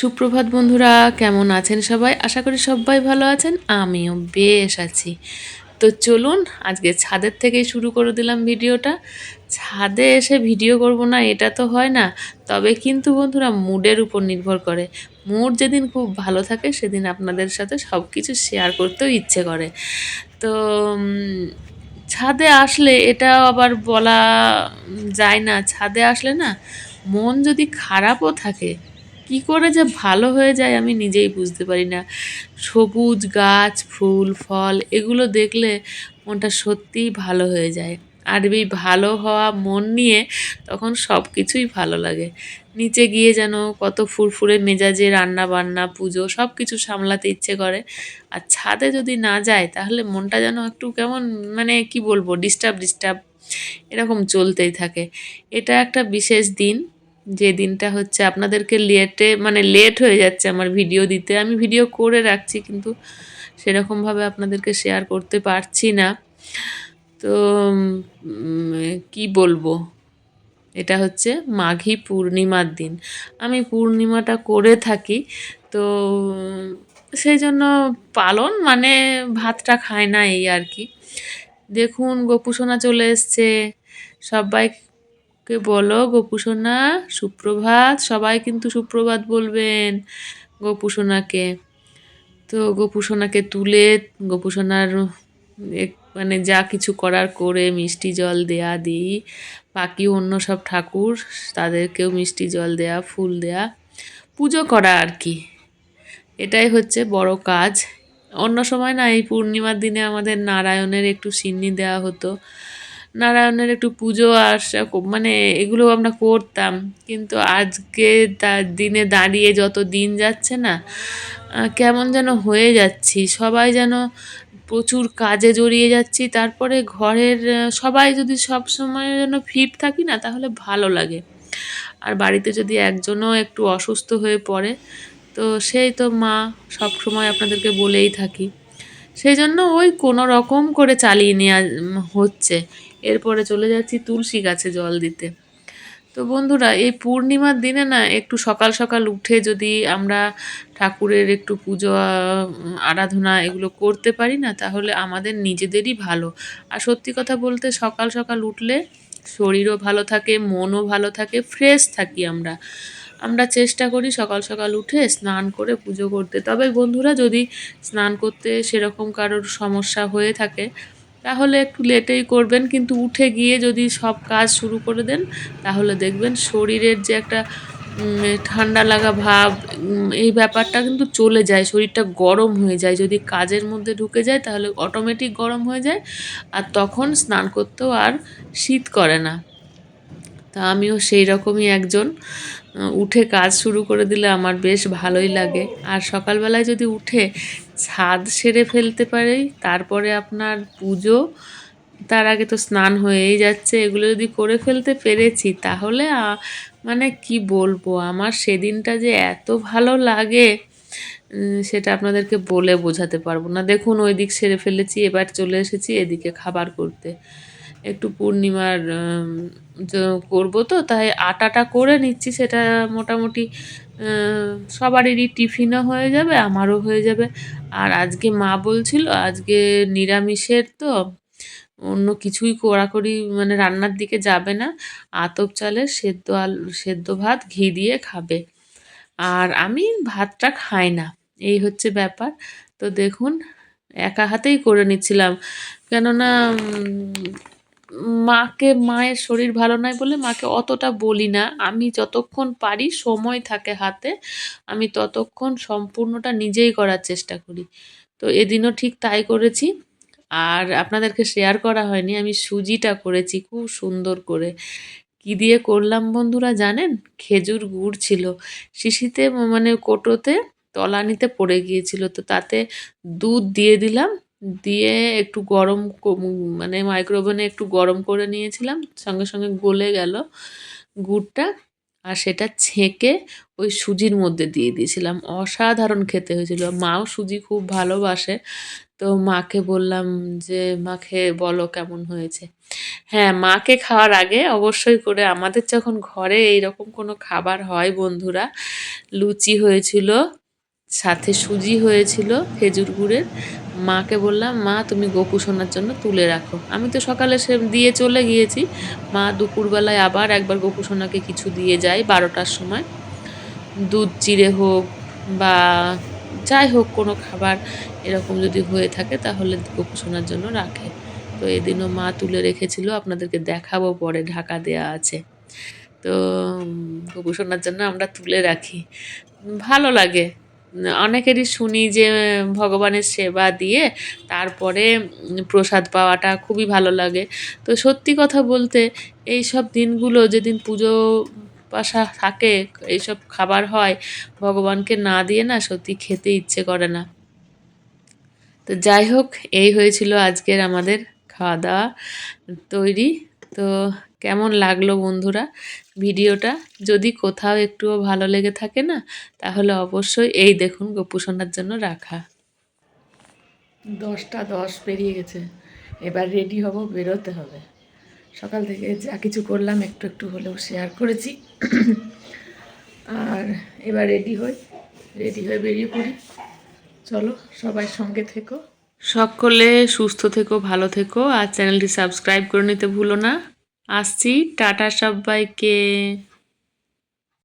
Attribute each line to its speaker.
Speaker 1: সুপ্রভাত বন্ধুরা, কেমন আছেন সবাই? আশা করি সবাই ভালো আছেন, আমিও বেশ আছি। তো চলুন, আজকে ছাদের থেকেই শুরু করে দিলাম ভিডিওটা। ছাদে এসে ভিডিও করব না, এটা তো হয় না। তবে কিন্তু বন্ধুরা, মুডের উপর নির্ভর করে। মুড যেদিন খুব ভালো থাকে, সেদিন আপনাদের সাথে সব কিছু শেয়ার করতেও ইচ্ছে করে। তো ছাদে আসলে এটা আবার বলা যায় না, ছাদে আসলে না, মন যদি খারাপও থাকে কি করে যে ভালো হয়ে যায় আমি নিজেই বুঝতে পারি না। সবুজ গাছ, ফুল, ফল, এগুলো দেখলে মনটা সত্যিই ভালো হয়ে যায়। আর এই ভালো হওয়া মন নিয়ে তখন সব কিছুই ভালো লাগে। নিচে গিয়ে যেন কত ফুরফুরে মেজাজে রান্না বান্না পুজো সব কিছু সামলাতে ইচ্ছে করে। আর ছাদে যদি না যায় তাহলে মনটা যেন একটু কেমন মানে কি বলব, ডিস্টার্ব ডিস্টার্ব এরকম চলতেই থাকে। এটা একটা বিশেষ দিন। যে দিনটা হচ্ছে আপনাদেরকে লেটে মানে লেট হয়ে যাচ্ছে আমার ভিডিও দিতে। আমি ভিডিও করে রাখছি কিন্তু সেরকমভাবে আপনাদেরকে শেয়ার করতে পারছি না। তো কি বলব? এটা হচ্ছে মাঘী পূর্ণিমার দিন। আমি পূর্ণিমাটা করে থাকি, তো, সেই জন্য পালন মানে ভাতটা খায় না এই আর কি। দেখুন, গোপুসোনা চলে এসছে। সবাইকে বলো গোপুসোনা সুপ্রভাত, সবাই কিন্তু সুপ্রভাত বলবেন গোপুসোনাকে তো গোপুসোনাকে তুলে গোপুসোনার মানে যা কিছু করার করে মিষ্টি জল দেয়া দিই। বাকি অন্য সব ঠাকুর, তাদেরকেও মিষ্টি জল দেয়া, ফুল দেয়া, পুজো করা আর কি। এটাই হচ্ছে বড় কাজ। অন্য সময় না, এই পূর্ণিমার দিনে আমাদের নারায়ণের একটু সিন্নি দেওয়া হতো। নারায়ণের একটু পুজো আর মানে এগুলো আমরা করতাম। কিন্তু আজকে তার দিনে দাঁড়িয়ে যত দিন যাচ্ছে না কেমন যেন হয়ে যাচ্ছি। সবাই যেন প্রচুর কাজে জড়িয়ে যাচ্ছি। তারপরে ঘরের সবাই যদি সব সময় যেন ফিট থাকি না, তাহলে ভালো লাগে। আর বাড়িতে যদি একজনও একটু অসুস্থ হয়ে পড়ে, তো সেই তো মা সব সময় আপনাদেরকে বলেই থাকি। সেই জন্য ওই কোনো রকম করে চালিয়ে নেওয়া হচ্ছে। এরপরে চলে যাচ্ছি তুলসী গাছে জল দিতে। তো বন্ধুরা, এই পূর্ণিমার দিনে না একটু সকাল সকাল উঠে যদি আমরা ঠাকুরের একটু পুজো আরাধনা এগুলো করতে পারি না, তাহলে আমাদের নিজেদেরই ভালো। আর সত্যি কথা বলতে সকাল সকাল উঠলে শরীরও ভালো থাকে, মনও ভালো থাকে ফ্রেশ থাকি আমরা। আমরা চেষ্টা করি সকাল সকাল উঠে স্নান করে পুজো করতে। তবে বন্ধুরা, যদি স্নান করতে সেরকম কারোর সমস্যা হয়ে থাকে তাহলে একটু লেটেই করবেন, কিন্তু উঠে গিয়ে যদি সব কাজ শুরু করে দেন, তাহলে দেখবেন শরীরের যে একটা ঠান্ডা লাগা ভাব এই ব্যাপারটা কিন্তু চলে যায়, শরীরটা গরম হয়ে যায়। যদি কাজের মধ্যে ঢুকে যায়, তাহলে অটোমেটিক গরম হয়ে যায়, আর তখন স্নান করতেও আর শীত করে না। তা আমিও সেই রকমই একজন। উঠে কাজ শুরু করে দিলে আমার বেশ ভালোই লাগে। আর সকালবেলায় যদি উঠে ছাদ সেরে ফেলতে পারি, তারপরে আপনার পুজো, তার আগে তো স্নান হয়েই যাচ্ছে, এগুলো যদি করে ফেলতে পেরেছি, তাহলে মানে কি বলব, আমার সেদিনটা যে এত ভালো লাগে সেটা আপনাদেরকে বলে বোঝাতে পারব না। দেখুন, ওই দিক সেরে ফেলেছি, এবার চলে এসেছি, এদিকে খাবার করতে। একটু পূর্ণিমার করব তো, তাই আটাটা করে নিচ্ছি, সেটা মোটামুটি সবারই টিফিনও হয়ে যাবে, আমারও হয়ে যাবে। আর আজকে মা বলছিল, আজকে নিরামিষের তো, অন্য কিছুই কড়াকড়ি মানে রান্নার দিকে যাবে না। আতপ চালের সেদ্ধ আলু, সেদ্ধ ভাত, ঘি দিয়ে খাবে। আর আমি ভাতটা খাই না, এই হচ্ছে ব্যাপার। তো দেখুন, একা হাতেই করে নিচ্ছিলাম। কেননা মাকে, মায়ের শরীর ভালো নয় বলে মাকে অতটা বলি না। আমি যতক্ষণ পারি সময় থাকে হাতে, আমি ততক্ষণ সম্পূর্ণটা নিজেই করার চেষ্টা করি। তো এদিনও ঠিক তাই করেছি। আর আপনাদেরকে শেয়ার করা হয়নি, আমি সুজিটা করেছি খুব সুন্দর করে। কি দিয়ে করলাম বন্ধুরা জানেন? খেজুর গুড় ছিল। শিশিতে মানে কোটোতে তলানিতে পড়ে গিয়েছিল। তো তাতে দুধ দিয়ে দিলাম। দিয়ে একটু গরম মানে মাইক্রোওভেনে একটু গরম করে নিয়েছিলাম, সঙ্গে সঙ্গে গলে গেল গুড়টা আর সেটা ছেঁকে ওই সুজির মধ্যে দিয়ে দিয়েছিলাম। অসাধারণ খেতে হয়েছিল। মাও সুজি খুব ভালোবাসে, তো মাকে বললাম যে মাকে বলো কেমন হয়েছে? হ্যাঁ মাকে খাওয়ার আগে অবশ্যই করে, আমাদের যখন ঘরে এইরকম কোনো খাবার হয় বন্ধুরা, লুচি হয়েছিল, সাথে সুজি হয়েছিল খেজুর গুড়ের মাকে বললাম, মা, তুমি গোপু সোনার জন্য তুলে রাখো। আমি তো সকালে সে দিয়ে চলে গিয়েছি। মা দুপুরবেলায় আবার একবার গোপু সোনাকে কিছু দিয়ে যায় বারোটার সময়। দুধ, চিড়ে হোক বা যাই হোক কোনো খাবার এরকম যদি হয়ে থাকে তাহলে গোপু সোনার জন্য রাখে। তো এদিনও মা তুলে রেখেছিল, আপনাদেরকে দেখাবো পরে, ঢাকা দেয়া আছে। তো গোপু সোনার জন্য আমরা তুলে রাখি। ভালো লাগে। অনেকেরই শুনি যে, ভগবানের সেবা দিয়ে তারপরে প্রসাদ পাওয়াটা খুবই ভালো লাগে। তো সত্যি কথা বলতে এই সব দিনগুলো যেদিন পুজো পাশা থাকে, এইসব খাবার হয়, ভগবানকে না দিয়ে না সত্যি খেতে ইচ্ছে করে না। তো যাই হোক, এই হয়েছিল আজকের আমাদের খাওয়া দাওয়া তৈরি। তো কেমন লাগল বন্ধুরা ভিডিওটা? যদি কোথাও একটুও ভালো লেগে থাকে না, তাহলে অবশ্যই এই দেখুন গোপুসোনার জন্য রাখা। দশটা দশ পেরিয়ে গেছে। এবার রেডি হব, বেরোতে হবে। সকাল থেকে যা কিছু করলাম, একটু একটু হলেও শেয়ার করেছি। আর এবার রেডি হই। রেডি হয়ে বেরিয়ে পড়ি। চলো, সবাই সঙ্গে থেকো। সকলে সুস্থ থেকো, ভালো থেকো, আর চ্যানেলটি সাবস্ক্রাইব করে নিতে ভুলো না। আসছি, টাটা সবাইকে।